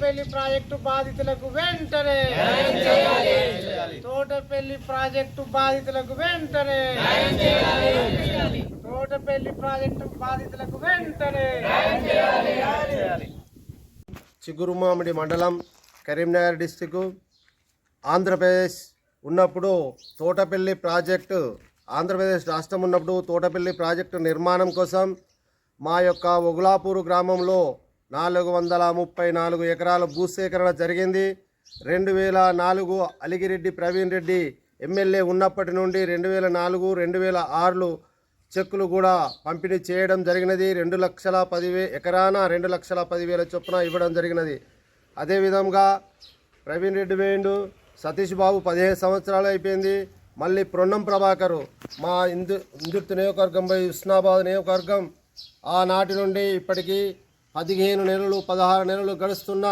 Thotapalli project బాధితులకు వెంటనే. Thotapalli project బాధితులకు వెంటనే. తోటపల్లి ప్రాజెక్టు బాధితులకు వెంటనే. చిగురుమామిడి మండలం కరీంనగర్ డిస్టిక్ ఆంధ్రప్రదేశ్ ఉన్నప్పుడు తోటపల్లి ప్రాజెక్టు ఆంధ్రప్రదేశ్ రాష్ట్రం ఉన్నప్పుడు తోటపల్లి ప్రాజెక్టు నిర్మాణం కోసం మా యొక్క ఒగులాపూరు గ్రామంలో నాలుగు వందల ముప్పై నాలుగు ఎకరాల భూసేకరణ జరిగింది. రెండు వేల నాలుగు అలిగిరెడ్డి ప్రవీణ్ రెడ్డి ఎమ్మెల్యే ఉన్నప్పటి నుండి రెండు వేల నాలుగు రెండు వేల ఆరులో చెక్కులు కూడా పంపిణీ చేయడం జరిగినది. రెండు లక్షల పదివే ఎకరాన రెండు లక్షల పదివేల చొప్పున ఇవ్వడం జరిగినది. అదేవిధంగా ప్రవీణ్ రెడ్డి వేయండు సతీష్ బాబు పదిహేను సంవత్సరాలు అయిపోయింది. మళ్ళీ ప్రొన్నం ప్రభాకరు మా ఇందు ఇందుర్తి నియోజకవర్గంపై ఉస్నాబాద్ నియోజకవర్గం ఆనాటి నుండి ఇప్పటికీ పదిహేను నెలలు పదహారు నెలలు గడుస్తున్న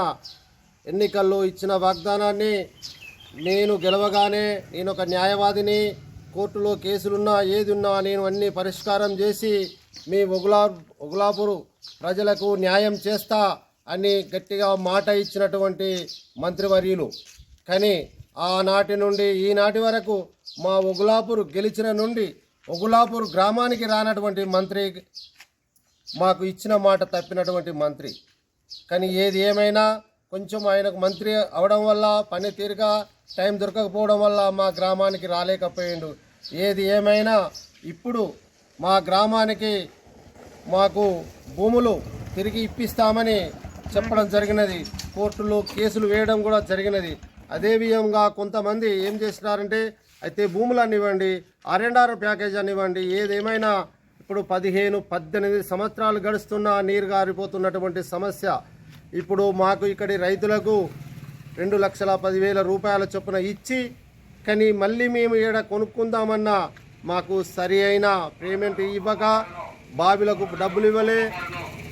ఎన్నికల్లో ఇచ్చిన వాగ్దానాన్ని నేను గెలవగానే నేను ఒక న్యాయవాదిని కోర్టులో కేసులున్నా ఏది ఉన్నా నేను అన్ని పరిష్కారం చేసి మీ ఉగులా ఒగులాపూర్ ప్రజలకు న్యాయం చేస్తా అని గట్టిగా మాట ఇచ్చినటువంటి మంత్రివర్యులు. కానీ ఆనాటి నుండి ఈనాటి వరకు మా ఉగులాపూర్ గెలిచిన నుండి ఉగులాపూర్ గ్రామానికి రానటువంటి మంత్రి మాకు ఇచ్చిన మాట తప్పినటువంటి మంత్రి. కానీ ఏది ఏమైనా కొంచెం ఆయనకు మంత్రి అవడం వల్ల పనితీరుగా టైం దొరకకపోవడం వల్ల మా గ్రామానికి రాలేకపోయిండు. ఏది ఏమైనా ఇప్పుడు మా గ్రామానికి మాకు భూములు తిరిగి ఇప్పిస్తామని చెప్పడం జరిగినది. కోర్టులో కేసులు వేయడం కూడా జరిగినది. అదే విధంగా కొంతమంది ఏం చేస్తున్నారంటే అయితే భూములు ఇవ్వండి అరెండార్ ప్యాకేజ్ అనివ్వండి ఏదేమైనా ఇప్పుడు పదిహేను పద్దెనిమిది సంవత్సరాలు గడుస్తున్న నీరు గారిపోతున్నటువంటి సమస్య. ఇప్పుడు మాకు ఇక్కడి రైతులకు రెండు లక్షల పదివేల రూపాయల చొప్పున ఇచ్చి కానీ మళ్ళీ మేము ఈడ కొనుక్కుందామన్నా మాకు సరి అయిన పేమెంట్ ఇవ్వక బావిలకు డబ్బులు ఇవ్వలే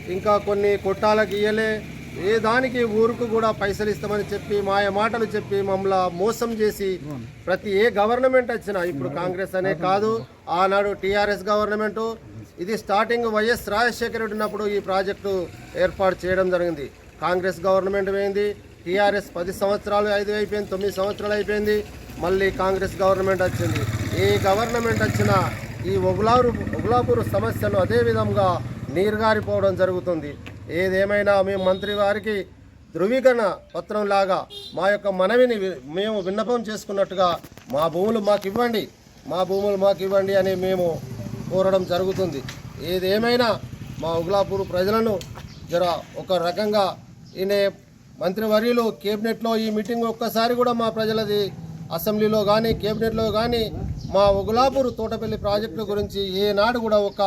ఇంకా కొన్ని కొట్టాలకు ఇవ్వలే ఏ దానికి ఊరుకు కూడా పైసలు ఇస్తామని చెప్పి మాయ మాటలు చెప్పి మమ్మల్ని మోసం చేసి ప్రతి ఏ గవర్నమెంట్ వచ్చినా ఇప్పుడు కాంగ్రెస్ అనే కాదు ఆనాడు టీఆర్ఎస్ గవర్నమెంటు ఇది starting Y S Rajasekhara Reddy ఉన్నప్పుడు ఈ ప్రాజెక్టు ఏర్పాటు చేయడం జరిగింది. కాంగ్రెస్ గవర్నమెంట్ పోయింది టీఆర్ఎస్ పది సంవత్సరాలు ఐదు అయిపోయింది తొమ్మిది సంవత్సరాలు అయిపోయింది మళ్ళీ కాంగ్రెస్ గవర్నమెంట్ వచ్చింది. ఏ గవర్నమెంట్ వచ్చినా ఈ ఒగులారు ఒగులాపూర్ సమస్యను అదే విధంగా నీరుగారిపోవడం జరుగుతుంది. ఏదేమైనా మేము మంత్రి వారికి ధృవీకరణ పత్రం లాగా మా యొక్క మనవిని వి- మేము విన్నపం చేసుకున్నట్టుగా మా భూములు మాకు ఇవ్వండి. మా భూములు మాకు ఇవ్వండి అని మేము కోరడం జరుగుతుంది. ఏదేమైనా మా ఉగ్లాపూర్ ప్రజలను జర ఒక రకంగా ఈయనే మంత్రివర్యులు కేబినెట్లో ఈ మీటింగ్ ఒక్కసారి కూడా మా ప్రజలది అసెంబ్లీలో కానీ కేబినెట్లో కానీ మా ఉగులాపూర్ తోటపల్లి ప్రాజెక్టు గురించి ఏనాడు కూడా ఒక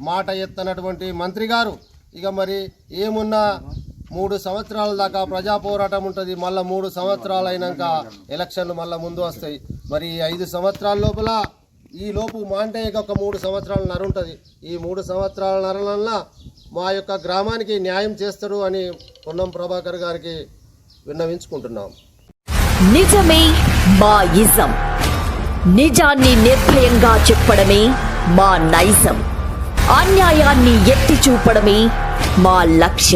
మాట ఎత్తనటువంటి మంత్రి గారు ఇక మరి ఏమున్నా మూడు సంవత్సరాల దాకా ప్రజా పోరాటం ఉంటుంది. మళ్ళీ మూడు సంవత్సరాలు అయినాక ఎలక్షన్లు మళ్ళీ ముందు వస్తాయి. మరి ఐదు సంవత్సరాల లోపల ఈ లోపు మాంటయ్యకి ఇక ఒక మూడు సంవత్సరాల నర ఉంటుంది. ఈ మూడు సంవత్సరాల నరలన్నా మా యొక్క గ్రామానికి న్యాయం చేస్తారు అని పొన్నం ప్రభాకర్ గారికి విన్నవించుకుంటున్నాం. నిజమే మా ఇజం. నిజాన్ని నిర్భయంగా చెప్పడమే మా నైజం. అన్యాయాన్ని ఎత్తి చూపడమే మా లక్ష్యం